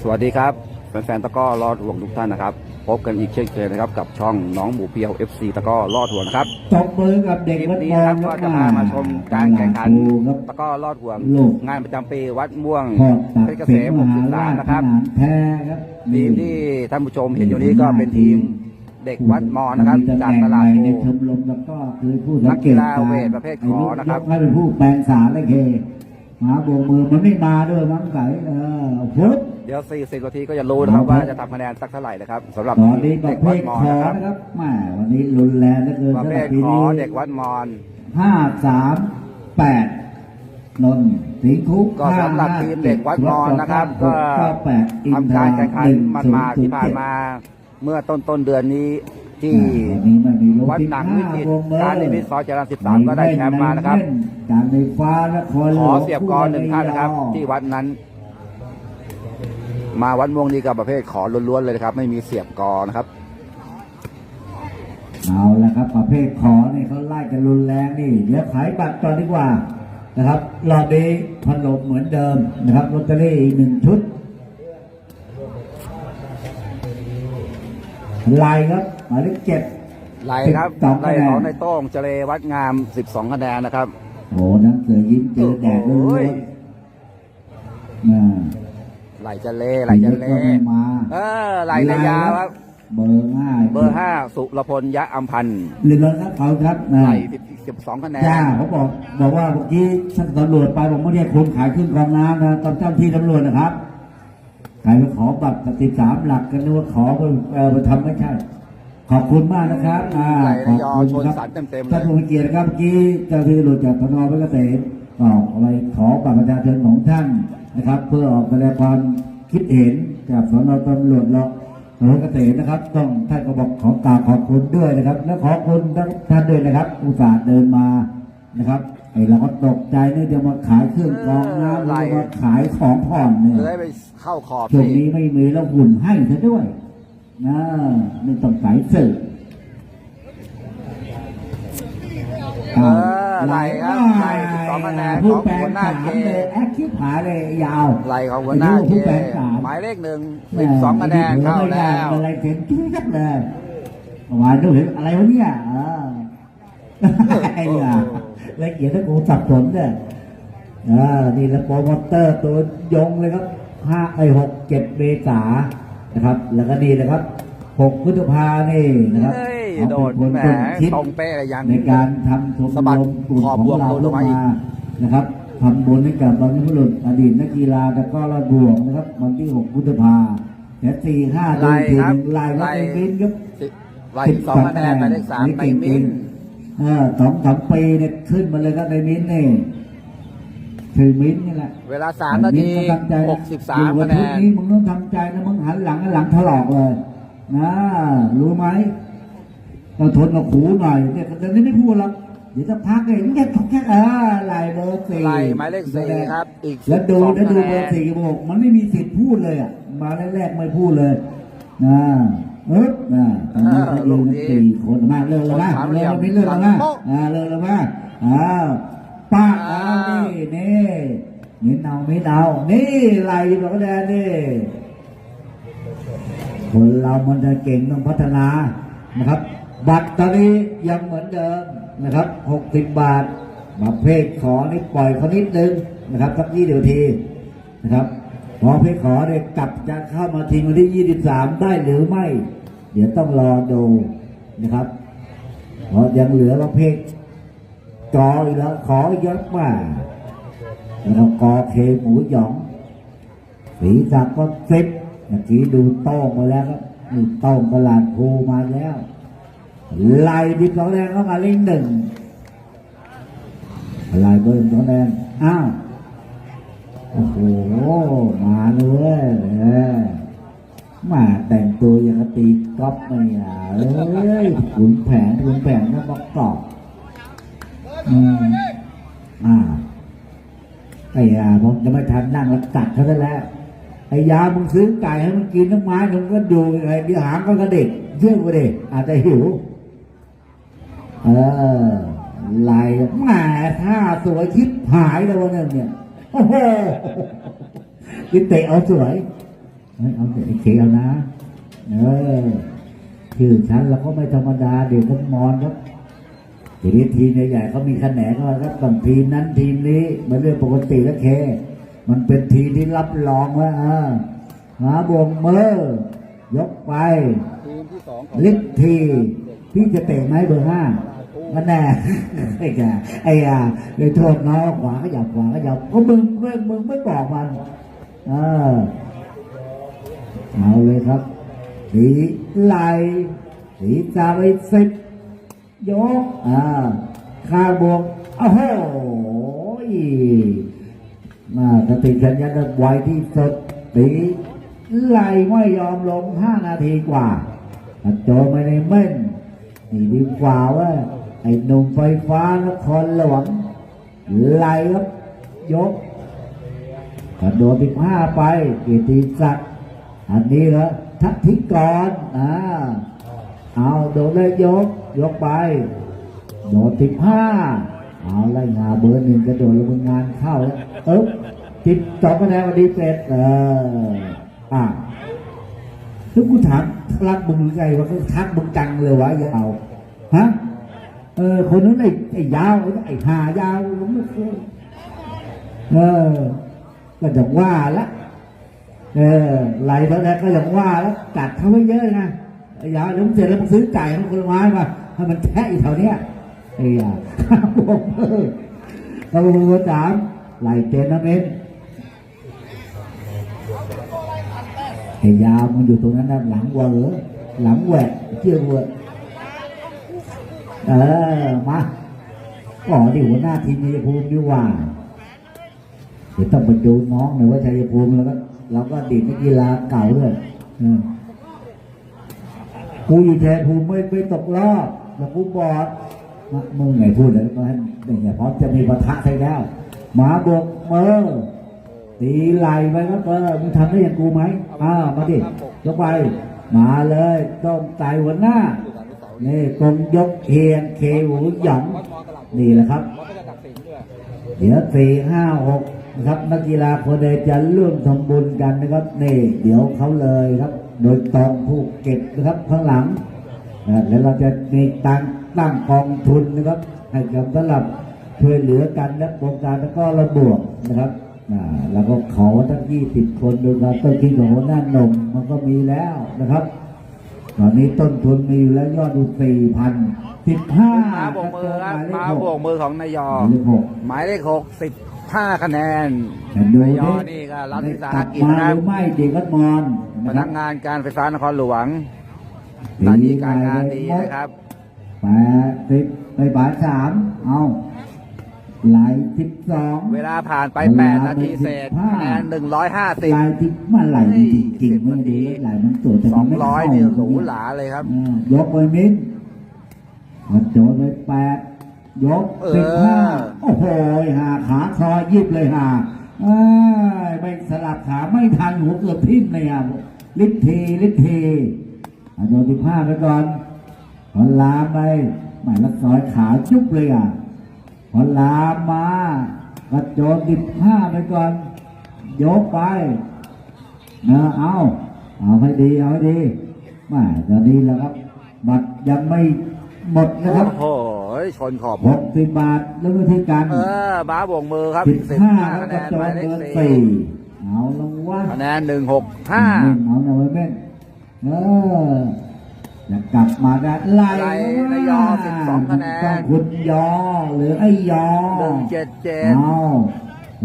สวัสดีครับแฟนๆตะกร้อรอดห่วงทุกท่านนะครับ พบกันอีกเช่นเคยนะครับ กับช่องน้องหมูเพียว FC ตะกร้อรอดห่วงนะครับตบมือกับเด็กคลิปวัดนี้มอนะงครับก็จะพามาชมการแข่งขันครับตะกร้อรอดห่วงลูกงานประจำปีวัดม่วงพ่อตักเพชรเกษเสมมหาราช63นะครับขนาดแพ้ครับทีมที่ท่านผู้ชมเห็นอยู่นี้ก็เป็นทีมเด็กวัดมอนะครับจากตลาดในโพชมรมแล้วก็คือผู้สังเกตนักกีฬาเวทประเภทขอนะครับยกให้เป็นผู้แปลงสารและเค มาโบกมือมันไม่มาด้วยมั้งไก่เออพุทธเดี๋ยว 40นาทีก็จะรู้นะครับว่าจะทำคะแนนสักเท่าไหร่นะครับสำหรับตอนนี้ประเด็กเภวัดทมอขอนะครับนะครับแหม่วันนี้รุนแรงเหลือเกินประสำเภหรับทปีขอนี้เด็กวัดมอนห้าสามแปดนนท์สิงห์คุกก็สำหรับทีมเด็กวัดมอนนะครับ ก็แปดอินทำทการราแข่งขันหนึ่งมันศูนมาย์ศูที่นย์ผ่านเจ็ดมา เมื่อต้นต้นเดือนนี้ ที่วันนี้มันมีลบวัดที่หนังห้าวิจิตรวงเบอร์การนิมิตซอยจรัญ13ก็ได้แชมป์มานะครับการไฟฟ้านครหลขวองเสียบกรหนึ่งท่านนะครับ ที่วัดนั้น มาวัดม่วงนี้กับประเภทขอล้วนๆเลยนะครับ ไม่มีเสียบกอนะครับเอาละครับ ประเภทขอนี่เขาไล่กันรุนแรงนี่เดี๋ยวขายบัตรก่อนดีกว่านะครับรอบนี้พันลมเหมือนเดิมนะครับลอตเตอรี่อีกหนึ่งชุด ลายครับหมายเลขเจ็ดไล่ครับสองไล่คะแนนของในโต้งเจเลวัดงาม 12คะแนนนะครับโอ้นังเสือยิ้มเจอแดดล้โอ้วยๆอ่าไหลเจเลไหลเจเลก็ไม่มาเออไหลในยาวครับเบอร์ห้าเบอร์ห้าสุรพลยะอัมพันธ์เรียบร้อยครับเขาครับนะไหล12คะแนนจ้าเขาบอกบอกว่าเมื่อกี้ท่านตำรวจไปบอกไม่ได้คนขายขึ้นกองน้ำนะตำเจ้าที่ตำรวจนะครับ ใครไปขอบัตรปฏิสามหลักกันนึกว่าขอไปเออไปทำไม่ใช่ ขอบคุณมากนะครับอ่าไหลขระอบยอคุณชนครับสันเต็มๆเลท่านยผู้มีเกียรติครับเมื่อกี้เจ้าที่ตำรวจจากสนเพชรเกษมก็เอาไปขอบัตรประชาชนของท่านนะครับ เพื่อออกแสดงความคิดเห็นจากสนตำรวจเราสนเพชรเกษมนะครับ ต้องท่านก็บอกขอกราบขอบคุณด้วยนะครับ และขอบคุณท่านด้วยนะครับ อุตส่าห์เดินมานะครับไอ้เราก็ตกใจเนี่ยเดี๋ยวมาขายเครื่องกรองน้ำเออไหลเดี๋ยวมาขายของผ่อนเนี่ยเลยไปเข้าขอบช่วงนี่นี้ไม่มีแล้วหุ่นให้ซะด้วยนะไม่ต้องสายสื่อเออไหลครับไหล12คะแนนขผู้องแปลหัวหน้าสามเกเลยแอคคิดผาเลยยาวไหลของหัวหน้าเกผู้แปลสามหมายเลขหนึ่ง12คะแนนเข้าแล้วอะไรเต็มที่ครับเลยเมื่อวานดูเห็นอะไรวะเนี่ยเออ ไอ้เหี้ยละเอียดถ้ากูสับสนเนี่ยเออนี่แล้วโปรโมเตอร์ตัวยงเลยครับห้าไอหกเจ็ดเมษานะครับ แล้วก็นี่นะครับหกพฤษภานี่นะครับเฮ้ยเขาโดเป็นนคนแหมต้นคิดตรงเป๊ะเลยยังในการทำชมสะบัดรมกลุ่มขอบของวกเราโดนลลงงมาอีกมานะครับทำบุญให้กับบรรพบุรุษอดีตนักกีฬาตะกร้อระบวงนะครับวันที่6พฤษภาแต่สี่ห้าไล่ทีครับหนึ่งไล่ไล่ไล่บินครับสิไหล12คะแนนหมายเลขสามไปมิ้นเออ สองสามปีเนี่ยขึ้นมาเลยครับในมิ้นท์นี่คือมิ้นท์นี่แหละเวลาสามนาทีมิ้ท์ก็ทำใจนะหกสิบสามอยู่คะแนชุดนนี้มึงต้องทำใจนะมึงหันหลังหันหลังถลอกเลยนะรู้ไหมต้องทนกับขูหน่อยเนี่ยเดี๋ยวนี้ไม่พูดหรอกเดี๋ยวจะพักเลยมันแค่แค่เออลายเบอร์สี่ไหลหมายเลขสี่ครับ อีกแล้วดู12แล้วดูคะแนเบอนร์สี่บอกมันไม่มีสิทธิ์พูดเลยอะมาแรกๆไม่พูดเลยนะ เอ๊บนะตอนนี้เขาอยู่กันสี่คนมาเลิกแล้วนะเลิกแล้วไม่เลิกแล้วนะอ่าเลิกแล้วนะอ้าวป้าเอานี่นี่มิ้นเอามิ้นเอานี่ไล่ดอกแดงนี่คนเรามันจะเก่งต้องพัฒนานะครับ บัตรตอนนี้ยังเหมือนเดิมนะครับ60บาทประเภทขอนี่ปล่อยเขานิดนึงนะครับสักยี่เดียวทีนะครับ พอเพศขอเนี่ยกลับจะเข้ามาทิ้งวันที่ 23 ได้หรือไม่ เดี๋ยวต้องรอดูนะครับเพราะยังเหลือประเภทจออีกแล้วขอเยอะมากนะครับกอเคหมูหยองสีสักก็สิบเมื่อกี้ดูโต้งมาแล้วครับนี่โต้งตลาดภูมาแล้วไล่ดิบสองแดงเข้ามาเล่งหนึ่งไล่เบิร์นสองแดงอ้าว โอ้โห มาเลยเออมาแต่งตัวอย่างกับตีก๊อฟไม่อะเอ้ยขุนแผนขุนแผนก็ประกอบอืมอ้าไอ้ยาผมจะไม่ทันนั่งแล้วตัดเขาซะแล้วไอ้ยามึงซื้อไก่ให้มันกินทั้งไม้มึงก็ดูไอ้เดี๋ยวหางก็กระเด็กเชื่อกูดิอาจจะหิว เออลายแหมท่าสวยชิบหายเลยวันนั้นเนี่ย กินเตะเอาสวยเฮ้ยเอาเตะไอ้เคเอานะ เออชื่อฉันเราก็ไม่ธรรมดา เดี๋ยวก็มอนครับทีนี้ทีมใหญ่ๆเขามีคะแนนก็ครับต้องทีมนั้นทีมนี้มันเรื่องปกติแล้วเค มันเป็นทีมที่รับรองว่าอ่าหาบวงมือยกไปทีมที่สองของลิททีพี่จะเตะไหมเบอร์ห้า มันแน่ไอ้แกไอ้ยาเลยโทษน้องขวาก็หยับขวาก็หยับก็มึงมึงมึงไม่บอกมันเออเอาเลยครับสีไหลสีจาไปสิบยกอ่าข้าบวกโอ้โหมาสติสัญญาณไวที่สุดสีไหลไม่ยอมลงห้านาทีกว่าโจไม่ได้เม่นนี่ดีกว่าว่า ไอ้หนุ่มไฟฟ้านครหลวงไหลครับยกกระโดดสิบห้าไปกีติศักดิ์อันนี้เหรอทักทิกรอ่าเอาโดดเลยยกยกไปโดดสิบห้าเอาไล่งาเบอร์หนึ่งกระโดดลงงานเข้าแล้วเอ๊บติดสองคะแนนวันดีเป็ดเอออะแล้วกูถามรักมึงหรือไงวะเขาทักมึงจังเลยวะยาวฮะ เออคนนั้นไอ้ไอ้ยาวไอ้หายาวมไม่เคยเออ ก็จะว่าละเออไหลตอนแรกก็อย่างว่าแล้วกัดเขาไว้เยอะนะไอ้ยาเดี๋ยวมึงเสร็จแล้วมึงซื้อไก่ให้มันคนไม้มาให้มันแทะอีกแถวเนี้ยไอ้ยาบอกเออเราบอกว่าสามไหลเจนนะเมนไอ้ยามันอยู่ตรงนั้นนะหลังวัวเหรอหลังแหวกเชื่อวัว เออ มาก่อนที่หัวหน้าทีมมีภูมิดีกว่า เดี๋ยวต้องไปดูน้องหน่อยว่าชัยภูมิแล้วก็เราก็ดีนักกีฬาเก่าด้วยอืมกูอยู่ชัยภูมิไม่ไม่ตกรอบแล้วกูบอดมึงไงพูดเลยก็ให้เนี่ยพร้อมจะมีปะทะใส่แล้วหมาบกเมอตีไหลไปครับเออมึงทำได้อย่างกูไหมอ้าวมาดิยกไป มาเลย ต้องตายหัวหน้า นี่กงยกเคียงเคหูหยองนี่แหละครับ เดี๋ยวสี่ห้าหกนะครับนักกีฬาคนใดจะร่วมทำบุญกันนะครับนี่เดี๋ยวเขาเลยครับ โดยตองผู้เก็บนะครับข้างหลังนะแล้วเราจะมีตั้งตั้งกองทุนนะครับให้กับสำหรับช่วยเหลือกันและโครงการแล้วก็ระบวกนะครับอ่าแล้วก็ขอทั้งยี่สิบคนดูการต้นคิดของหัวหน้าหนมมันก็มีแล้วนะครับ ตอนนี้ต้นทุนมีอยู่แล้วยอดดูสี่พันสิบห้ามาโบกมือครับมาโบกมือของนายอหมายเลขหกหมายเลขหกสิบห้าคะแนนแต่ดูนายดิอนี่ก็รัฐวิสาหกลับกิจมานะคหรับรือไม่เด็กก็มอนพนะคนัรับกงานการไฟฟ้านครหลวงหน้าที่การงานดีนะครับแปดสิบไปบาทสามเอา ไหลสิบสองเวลาผ่านไปแปดนาทีเศษคะแนนหนึ่งร้อยห้าสิบไหลที่มันไหลจริงๆไม่ดีไหลมันตัวแต่สมัอนงไม่ร้อยเข้านี่หรูหราเลยครับอ่ายกไปมิ้นเอาโจนไปแปดยกเออสิบห้าโอ้โหหาขาคอยิบเลยหาอ้ายไม่สลับขาไม่ทันหัวเกือบทิ่มเลยอะลิททีลิททีเอาโจนสิบห้าไปก่อนพอลามไปหมายละซอยขาจุบเลยอะ พอลามมากระโจนสิบห้าไปก่อนยกไปเนอะเอาเอาให้ดีเอาให้ดีไมาตอนนี้แล้วครับ บัตรยังไม่หมดนะคโอ้รับโหชนขอบหกสิบบาทแล้ววิธีการเออมาโบกมือครับสิบสิบห้าห้าแล้วคะแนก็นจหอมายเลขเบอร์สี่สี่เอาละวะคะแนนหนึ่งหกห้าเอาหน่อยเม่นเออ จะกลับมาได้ไล่ไล่นายอ12คะแนนต้องคุณยอหรือไอ้ยอหนึ่งเจ็ดเจ็ดเอา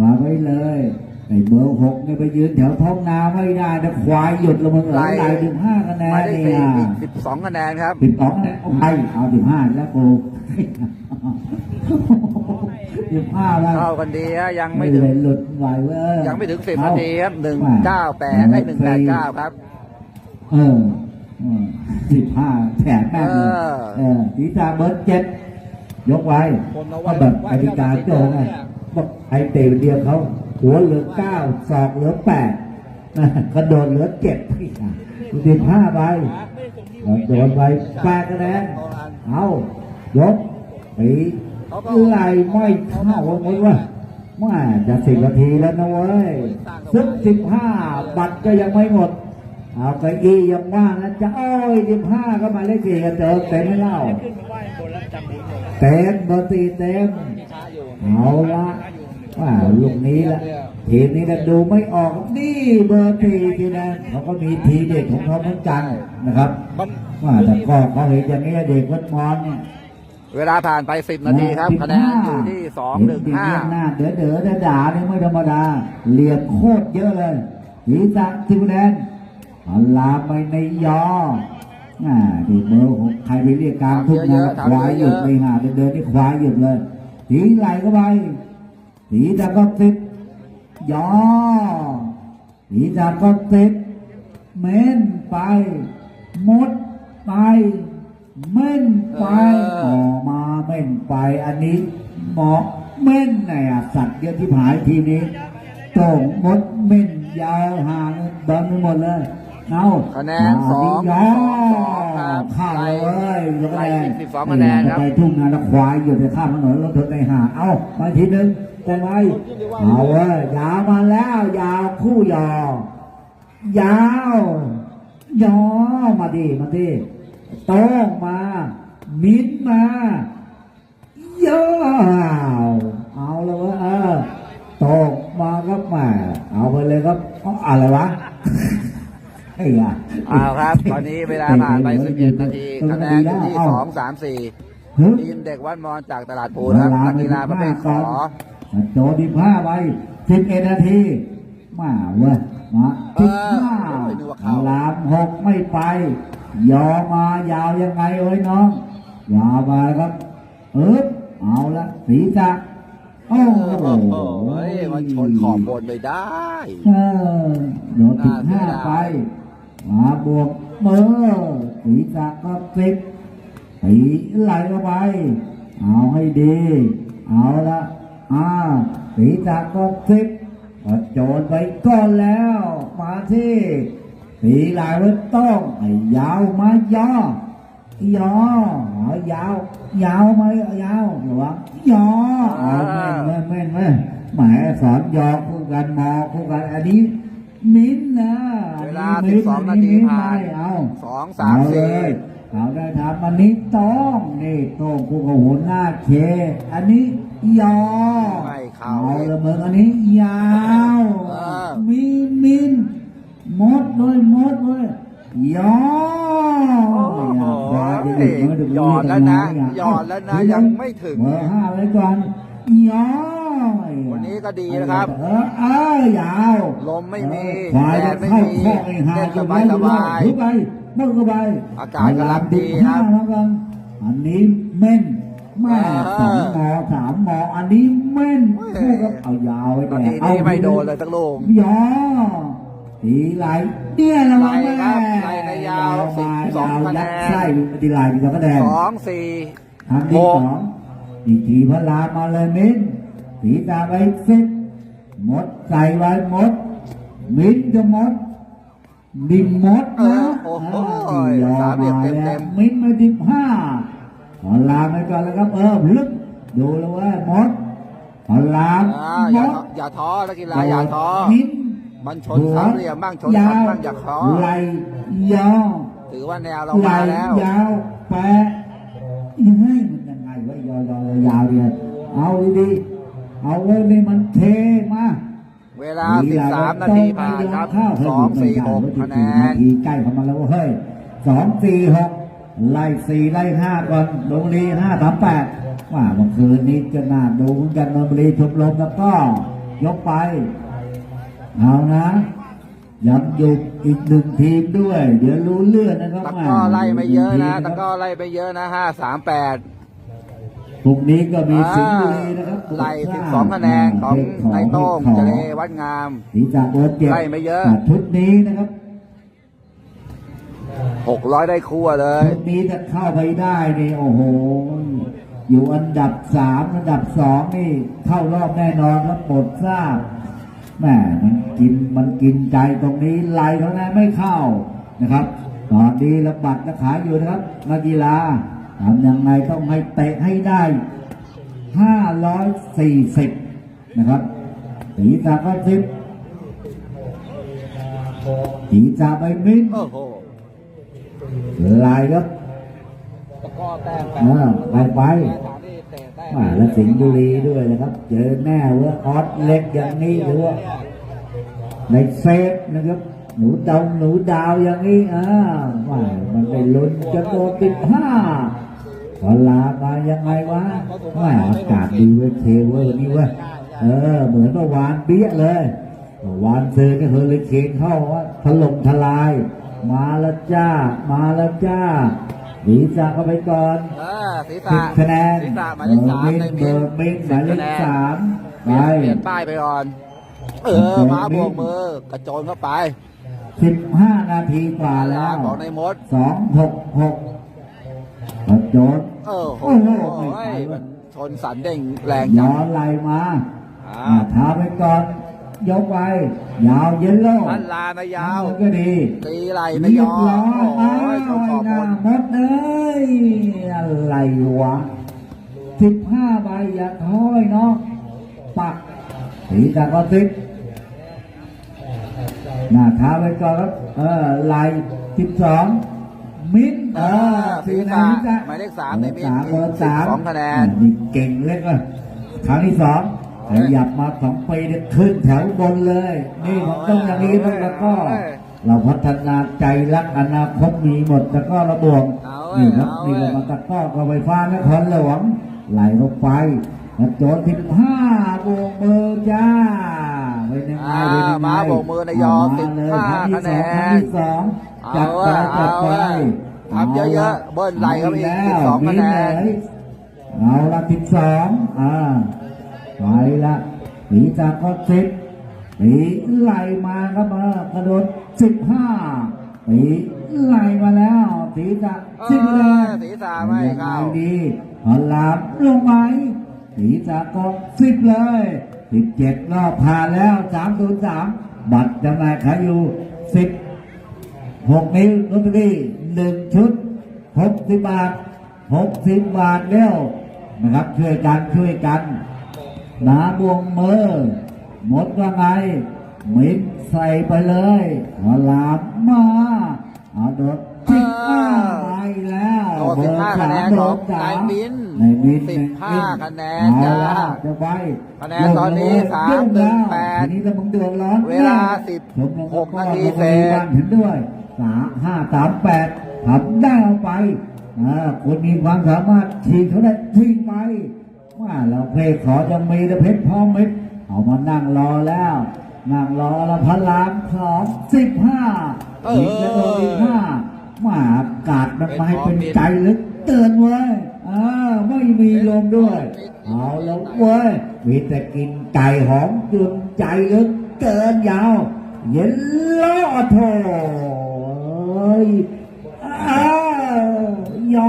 วางไว้เลยไอ้เบอร์หกเนี่ยไปยืนแถวท้องนาไม่ได้นะควายหยุดละมึงเหรอไล่ถึงห้าคะแนหมานยเลขเนี่สี่ยสิบสองคะแนนครับสิบสองคะแนนเอาไปเอาสิบห้าแล้วกูสิบห้าแล้วเข้ากันดีฮะยังไม่ไม่ถึงเลยหลุดไหวเว้ยยังไม่ถึงสิบเอนาทีครับหนึ่งเก้าแปดได้หนึ่งแปดเก้าครับ เออ สิบห้าแถมแม่งเลยเออเออสีตาเบิร์ดเจ็ดยกไว้ก็แบบกติกาโจงไงบอกไอเตะเดียวเขาหัวเหลือเก้าศอกเหลือแปดนะกระโดดเหลือเจ็ดสิบห้าใบโดนไปแปดคะแนนเอายกปีไหลไม่เข้าหมดว่าว่าจะสิบนาทีแล้วนะเว้ยซึ่งสิบห้าบัตรก็ยังไม่หมด เอาเก้าอี้ยังว่างนะจะโอ้ยสิบห้าก็หมายเลขสี่กันเจอเต็มไม่เล่าเต็มเบอร์สี่เต็มเอาละว่าลูกนี้ละทีมนี้นะดูไม่ออกนี่เบอร์สี่ทีนะเขาก็มีทีเด็กของเขาเหมือนกันนะครับว่าแต่ก็เขาเห็นอย่างนี้เด็กวัดมอนเนี่ยเวลาผ่านไป10นาทีครับคะแนนอยู่ที่2 1เห็นหน้าเด๋อเด๋อด่าด่าๆเนี่ยไม่ธรรมดาเหลี่ยมโคตรเยอะเลยหีสักทิวแดน อัลลาไปในยออ่าดีเบอร์ของใครไปเรียกกลางทุกงานควายหยุดไปหาเดินเดินนี่ควายหยุดเลยถีไหลเข้าไปถีตะก็ติดยอถีตะก็ติดเม้นไปมดไปเม่นไปเออออกมาเม่นไปอันนี้หมอเม่นไงอะสัตว์เยอะที่หายทีนี้โต่งมดเม่นยาวหางเบิร์นไปหมดเลย เอาคะแนนสองยอสองครับข้าวเลยเว้ยไล่อีกสิบสองคะแนนครับไปทุ่งนาแล้วควายอยู่ในข้ามถนนรถชนในหาเอามาทีหนึ่งแต่ไงเอาเว้ยยาวมาแล้ว ยาวคู่ยอยาวยอมาดิมาดิโต้งมา มิ้นมาเยาวเอาเลยเว้ยเออโต้งมาครับแหมาเอาไปเลยครับเอาอะไรวะไอ้ยา เอาครับ ตอนนี้เวลาผ่านไป11นาทีคะแนนอยู่ที่2 3 4ฮึทีมเด็กวัดมอนจากตลาดภูนะครับนักกีฬาประเภทขอโจดีผ้าไว้สิบเอ็ดนาทีมาเว้ยมาเอสิบอห้าโอ้ยนึกว่าเข้าลามหกไม่ไป ยอมายาวยังไงเอ้ยน้องยาวมาครับ เอ๊บเอาละสีจะโอ้โอ้โหโหมันชนขอบบนไปได้เออโดนสิบห้าไป มาบวกเบอร์สีจะก็สิบตีไหลเข้าไป เอาให้ดี เอาละอ่าสีจะก็สิบก็โจนไปก้อนแล้ว มาที่สีไหลไว้ต้องไอ้ยาวมายอยอเอายาวยาวไหมยาวหรือว่ายอเอาแม่นแม่นแม่นแม่นแหมสอนยอคู่กันมอคู่กันอันนี้ มิ้นท์นะเวลามิ้ท์12นาทีมิ้ท์ผ่านเอาสองสามเลสี่ยเอาได้ทำอันนี้ต้องนี่ต้องกูกับหัวหน้าเค อันนี้ยอไม่เข้าเอาละมึงอันนี้ยาวมีมินมดด้วยมดด้วยยอโอ้โหยอดแล้วนะหยอดแล้วนะยังไม่ถึงเบอร์ห้าไว้ก่อนยอ วันนี้ก็ดีนะครับเออเออยาวลมไม่มีควายแดดไม่มีข้อไอ้หาเล่นสบายสบายถือไปมึงก็ไปอากาศกำลังดีครับแล้วกันอันนี้เม่นแม่เออสองมอสามมออันนี้เม่นเฮ้ยคู่กับเอายาวไว้ตอนแต่นี้เอานี่ไม่โดนเลยสักลูกยอตีไหลเนี่ยละวังไหลแม่ครับไหลในยาวสิบสองคะแนนยัดไส้ตีไหลมีสองคะแนนสองสี่ครั้งที่สองอีกทีพระรามมาเลยมิ้น สีตาไปสิบหมดใส่ไว้หมดมิ้นจะหมดดิมหมดเอนะอโอ้โหยอสามเหลี่ยมมาเต็มแล้เต็วมมิ้นมาดิบห้าพอลามไปก่อนแล้วครับเออลึกดูแล้วว่าหมดพอลามอ่าหอมย่าดอย่าท้อนักกีฬาอย่าท้อมิ้นมันชนสามเหลี่ยมบ้างชนสัตว์บ้างอย่าท้อไหลยาวถือว่าแนวเราไหลมาแล้วยาวแปะเฮ้ยมันยังไงวะยาวยาวยาวเดียวเอาดีๆ เอาไว้นี่มันเทมา เวลา 13 นาทีผ่านครับ 2 4 6คะแนนทีใกล้เข้ามาแล้วเว้ยสองสี่หกไล่สี่ไล่ห้าก่อนลงบุรีห้าสามแปดว่าเมื่อคืนนี้จะน่าดูเหมือนกันลงบุรีชมรมแล้วก็ยกไปเอานะยังอยู่อีกหนึ่งทีมด้วย เดี๋ยวรู้เรื่องนะครับตะกร้อไล่ไม่เยอะนะทีมตะกร้อไล่ไปเยอะนะ5 3 8 พรุ่งนี้ก็มีสิงห์บุรีนะครับไล่12คะแนนของนายโต้งเจเลวัดงามสีจากโอเจ็บไล่ไม่เยอะชุดนี้นะครับ600ได้คู่เลยชุดนี้จะเข้าไปได้นี่โอ้โห อยู่อันดับสามอันดับสองนี่เข้ารอบแน่นอนครับโปรดทราบแหม่มันกินมันกินใจตรงนี้ไล่เท่านั้นไม่เข้านะครับ ตอนนี้ระบัดระขายอยู่นะครับนักกีฬา ทำยังไงต้องให้เตะให้ได้ 540 นะครับศีรษะก็สิบศีรษะไปมิ้นโอ้โหลายครับตะกร้อแต้มแปอ่าไปไปฐานนี่เตะแต้มอ่าแล้วสิงห์บุรีด้วยนะครับ เจอแน่เว่าออสเล็กอย่างนี้หรือว่าในเซฟนะครับ หนูดาวหนูดาวอย่างนี้อ่าว่ามันได้ลุ้นจะโดนติดห้า พอลามายังไงวะว่าอากาศดีเว้ยเทเวอร์นี่เว้ยเออ เหมือนเมื่อวานเบี้ยเลยเมื่อวานเจอก็เฮอริเคนเข้าว่าถล่มทลาย มาแล้วจ้า มาแล้วจ้าดีจ้าเข้าไปก่อนเออศีรสิษะบคะแนนศีรษะหมายเลขสามในเบมิอนร์มินหมายเลขสามเปไปลี่ยนเปลี่ยนป้ายไปก่อน เออ มาบวกมือกระโจนเข้าไปสิบห้านาทีกว่าแล้วของในมดสองหกหก กระโจนเออโหโอ้โหไม่ไปมันชนสันเด้งแรงย้จัองนไหลมาอ่าอ่าเท้าไปก่อนยกไป ยาวเยลโล่ท่านลานะยาวมันก็ดีตีไหลนะเรียยอบร้อยโอ้อ้าวยชนขอบหน้าบนมดเอ้ยอะไรวะสิบห้าใบอย่าท้อยเนาะปักสีตะก็ติดหน้าเท้าไปก่อนครับเออไหลสิบสอง มิ้นเออศีรษะมิ้นหมายเลขสามในมิ้นสามเบอร์สามสองคะแนนนี่เก่งเล็กเลยครั้งที่สองขยับมาสองปีเนี่ยขึ้นแถวบนเลย นี่ของต้องอย่างนี้ต้องแล้วก็ เราพัฒนาใจรักอนาคตมีหมดแล้วก็ระบวงเอาเว้ยนี่ครับเอาเว้นี่ยเรามาตะกร้อกับไฟฟ้านครหลวงไหลลงไปกระโจนสิบห้าโบกมือจ้าเป็นยังไงอ่าเป็นยังไงมาโบกมือนายอเมสิบเลยห้าครั้งที่สองคะแนนครั้งที่สอง จัดไปเอาจัดไปเอาทำเยอะๆเบิ้ลไหลเข้าไปอีกแล้วสิบสองคะแนนมีเลยเอาละสิบสองอ่าไปละหนีจากก็สิบหนีไหลมาครับมากระโดดสิบห้าหนีไหลมาแล้วสีจะสิบเลยเออศีรษะไม่เข้ายังงดีพอลามลงไหมสีจะก็สิบเลยสิบเจ็ดรอบผ่านแล้วสามศูนย์สามบัตรจำหน่ายขายอยู่สิบ หกนิ้วลอตเตอรี่หนึ่งชุดหกสิบบาทหกสิบบาทเร็วนะครับ ช่วยกันช่วยกันหนาบวงมือหมดว่าไงมิดใส่ไปเลยหลามมาเอาโดดสิบห้าไปแล้วโดดสิบห้าคะแนนของนายมิ้นในมินสิบห้าคะแนนเอาจ้าละจะไปคะแนนตอนนี้สามยุ่งหนึ่งล้วแปดทีนี้ถ้ามึงเดือดร้อนเวลาสิบชมรมหกนาทีก็เศษมีบ้านเห็นด้วย สามห้าสามแปดทำได้เอาไปอาคนมีความสามารถฉีกเขาได้ฉีกไปว่าเราเพลงขอจะมีแต่เพชรพร้อมมิตรเอามานั่งรอแล้ว นั่งรอล้วพลามสองสิบห้าอีกแล้วอีกห้ามาอากาศมันไม่เป็นใจลึกเตือนเว้ยอ่าไม่มีลมด้วย เอาแล้วเว้ยมีแต่กินไก่หอมจนใจลึกเกินยาว เย็นล้อโถเอ้ ยอ้าวยอ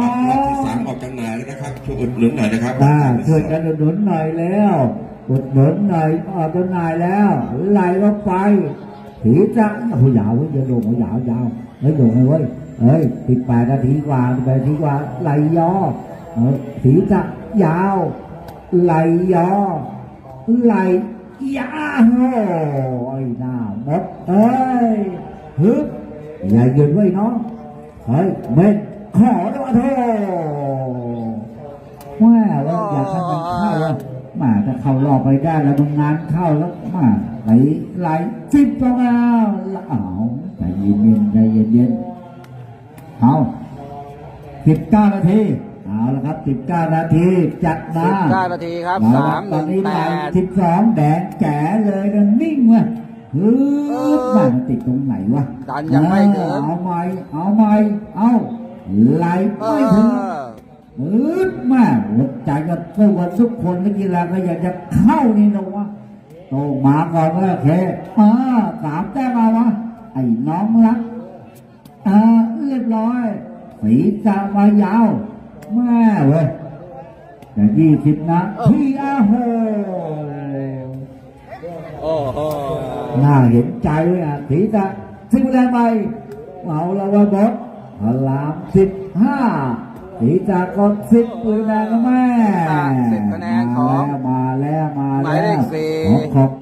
ที่สามมออกจำหน่ายแล้วนะครับช่วยอุดหนุนหน่อยนะครับอ่าช่วยกันอุดหนุนหน่อยแล้วอุดหนุนหน่อยออกจำหน่ายแล้วไหลก็ไปถีจังโอ้ยยาวเว้ยอย่าโด่งยาวยาวเฮ้ยโด่งเลยเว้ยเฮ้ยติดแปดนาทีกว่าแปดนาทีกว่าไหลยอเออถีจังยาวไหลยอไหลยาโอ้ยหน้าหมดเอ้ยฮึบ อย่าหยุดไว้น้องเฮ้เม็ดขอได้วยเถอะว่าว่าอยากให้มันเข้าแล้วมาจะเข้ารอบไปได้แล้วมึงงานเข้าแล้วมาไหลไหลสิบตรงแล้วอ้าวใจเย็นใจเย็นๆเอาสิบเก้านาทีเอาละครับสิบเก้านาทีจัดมาสิบเก้านาทีครับสามตอนนี้แปดสิบสองแดงแจ๋เลยนะนิ่งว่ะ ฮึเอบอมันติดตรงไหนวะดันยังไม่ถึง เอาไม่เอาไม่เอาไหลไม่ถึงอฮึบมาหัวใจก็สู้กันทุกคนนักกีฬาก็อยากจะเข้านี่นะวะโตมาก่อนว่าแค่อ่าสามแต้มมาวะไอ้น้องรักอ่าเรียบร้อยสีจะมายาวแม่เว้ยแต่ยี่สิบนะพี่อาโหโอ้โห น่าเห็นใจเลยอะถีตะสิบแรงไปเอาละวะบอสพลามสิบห้าสีจากรสิบปืนแดงนะแม่สิบคะแนนของมาแล้วมาแล้วมาหมายเลแล้วขสี่ขอขอบ